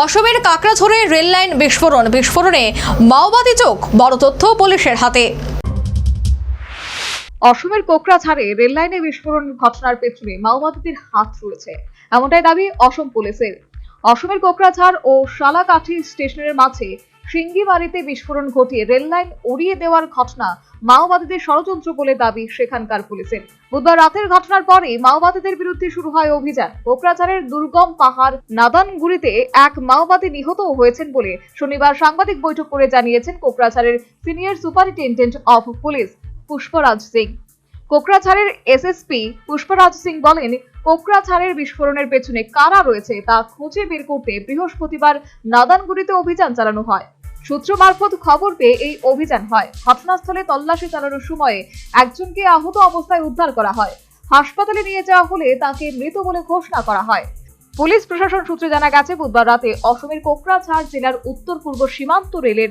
অসমের কাকড়াঝোড়ে রেললাইন বিস্ফোরণ। বিস্ফোরণে মাওবাদী চোখ, বড় তথ্য পুলিশের হাতে। অসমের কোকরাঝাড়ে রেললাইনে বিস্ফোরণ ঘটনার পেছনে মাওবাদীদের হাত রয়েছে। এমনটাই দাবি অসম পুলিশের। অসমের কোকরাঝাড় ও শালাকাঠি স্টেশনের মাঝে সিঙ্গিবাড়িতে বিস্ফোরণ ঘটিয়ে রেললাইন উড়িয়ে দেওয়ার ঘটনা মাওবাদীদের ষড়যন্ত্র বলে দাবি সেখানকার পুলিশের। বুধবার রাতের ঘটনার পরে মাওবাদীদের বিরুদ্ধে শুরু হয় অভিযান কোকরাঝাড়ের দুর্গম পাহাড় নাদানগুড়িতে এক মাওবাদী নিহত হয়েছেন বলে শনিবার সাংবাদিক বৈঠক করে জানিয়েছেন কোকরাঝাড়ের senior superintendent of police Pushparaj Singh. কোকরাঝাড়ের SSP Pushparaj Singh বলেন, কোকরাঝাড়ের বিস্ফোরণের পেছনে কারা রয়েছে তা খুঁজে বের করতে বৃহস্পতিবার নাদানগুড়িতে অভিযান চালানো হয়। সূত্র মারফত খবর পেয়ে এই অভিযান হয়। ঘটনাস্থলে তল্লাশি চালানোর সময়ে একজনকে আহত অবস্থায় উদ্ধার করা হয়। হাসপাতালে নিয়ে যাওয়া হলে তাকে মৃত বলে ঘোষণা করা হয়। পুলিশ প্রশাসন সূত্রে জানা গেছে, বুধবার রাতে অসমের কোকরাঝাড় জেলার উত্তর পূর্ব সীমান্ত রেলের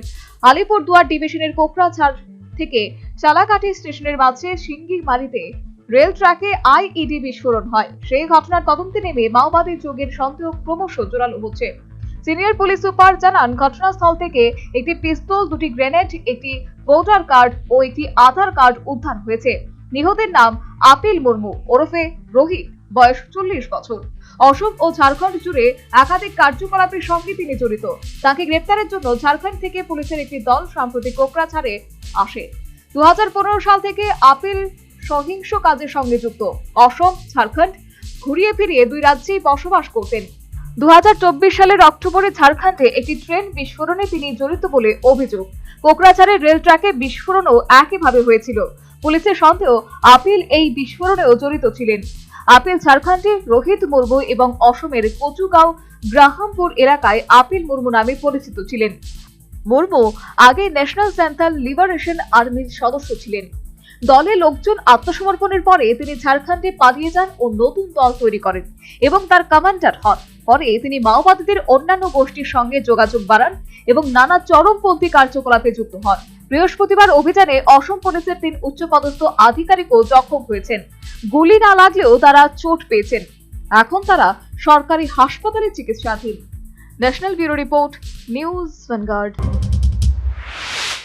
আলিপুরদুয়ার ডিভিশনের কোকরাঝাড় থেকে চালাকাঠি স্টেশনের মাঝে সিঙ্গিমারিতে রেল ট্র্যাকে আইইডি বিস্ফোরণ হয়। সেই ঘটনার তদন্তে নেমে মাওবাদী যোগের সন্দেহ ক্রমশ জোরালো হচ্ছে। সিনিয়র পুলিশ সুপার জানান, ঘটনাস্থল থেকে একটি পিস্তল, দুটি গ্রেনেড, একটি ভোটার কার্ড ও একটি আধার কার্ড উদ্ধার হয়েছে। নিহতের নাম আপিল মুর্মু, ওরফে রোহিত, বয়স চল্লিশ বছর। অসম ও ঝাড়খণ্ড জুড়ে একাধিক কার্যকলাপের সঙ্গে তিনি জড়িত। তাকে গ্রেপ্তারের জন্য ঝাড়খণ্ড থেকে পুলিশের একটি দল সম্প্রতি কোকরাঝাড়ে আসে। দু হাজার পনেরো সাল থেকে আপিল সহিংস কাজের সঙ্গে যুক্ত। অসম, ঝাড়খণ্ড ঘুরিয়ে ফিরিয়ে দুই রাজ্যেই বসবাস করতেন। দু হাজার চব্বিশ সালের অক্টোবরে ঝাড়খণ্ডে একটি ট্রেন বিস্ফোরণে তিনি জড়িত বলে অভিযোগ। কোকরাঝাড়ের রেল ট্র্যাকে বিস্ফোরণও একইভাবে হয়েছিল। পুলিশের সন্দেহ, আপিল এই বিস্ফোরণেও জড়িত ছিলেন। আপিল ঝাড়খণ্ডে রোহিত মুর্মু এবং অসমের কচুগাঁও, গ্রাহামপুর এলাকায় আপিল মুর্মু নামে পরিচিত ছিলেন। মুর্মু আগে ন্যাশনাল সেন্ট্রাল লিবারেশন আর্মির সদস্য ছিলেন। দলে লোকজন আত্মসমর্পণের পরে তিনি ঝাড়খণ্ডে পালিয়ে যান ও নতুন দল তৈরি করেন এবং তার কমান্ডার হন। পরে তিনি মাওবাদীদের অন্যান্য গোষ্ঠীর সঙ্গে যোগাযোগ বাড়ান এবং নানা চরমপন্থী কার্যকলাপে যুক্ত হন। বৃহস্পতিবার অভিযানে অসম পুলিশের তিন উচ্চপদস্থ আধিকারিকও জখম হয়েছেন। গুলি না লাগলেও তারা চোট পেয়েছেন। এখন তারা সরকারি হাসপাতালে চিকিৎসাধীন। National bureau report, news Vanguard.